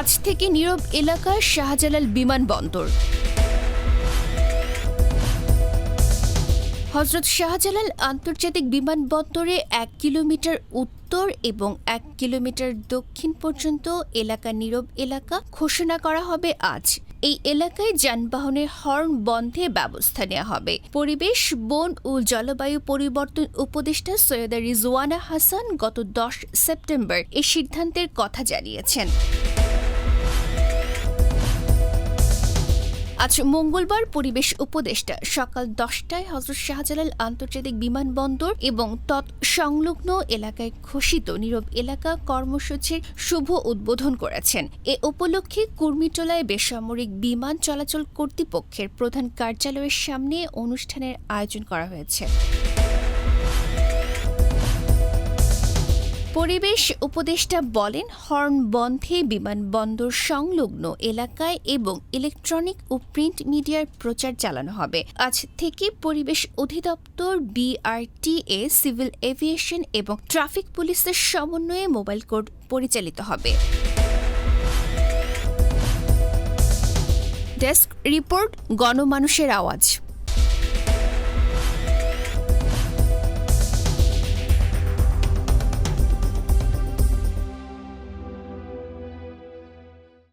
আজ থেকে নীরব এলাকার শাহজালাল বিমানবন্দর হজরত শাহজালাল আন্তর্জাতিক বিমানবন্দরে এক কিলোমিটার উত্তর এবং এক কিলোমিটার দক্ষিণ পর্যন্ত এলাকা নীরব এলাকা ঘোষণা করা হবে আজ। এই এলাকায় যানবাহনের হর্ন বন্ধে ব্যবস্থা নেওয়া হবে। পরিবেশ, বন ও জলবায়ু পরিবর্তন উপদেষ্টা সৈয়দা রিজওয়ানা হাসান গত দশ সেপ্টেম্বর এই সিদ্ধান্তের কথা জানিয়েছেন। আজ মঙ্গলবার পরিবেশ উপদেষ্টা সকাল দশটায় হজরত শাহজালাল আন্তর্জাতিক বিমানবন্দর এবং তৎ সংলগ্ন এলাকায় ঘোষিত নীরব এলাকা কর্মসূচির শুভ উদ্বোধন করেছেন। এ উপলক্ষে কুর্মিটোলায় বেসামরিক বিমান চলাচল কর্তৃপক্ষের প্রধান কার্যালয়ের সামনে অনুষ্ঠানের আয়োজন করা হয়েছে। পরিবেশ উপদেষ্টা বলেন, হর্ন বন্ধে বিমানবন্দর সংলগ্ন এলাকায় এবং ইলেকট্রনিক ও প্রিন্ট মিডিয়ার প্রচার চালানো হবে। আজ থেকে পরিবেশ অধিদপ্তর, বিআরটিএ, সিভিল এভিয়েশন এবং ট্রাফিক পুলিশের সমন্বয়ে মোবাইল কোড পরিচালিত হবে। ডেস্ক রিপোর্ট, গণমানুষের আওয়াজ।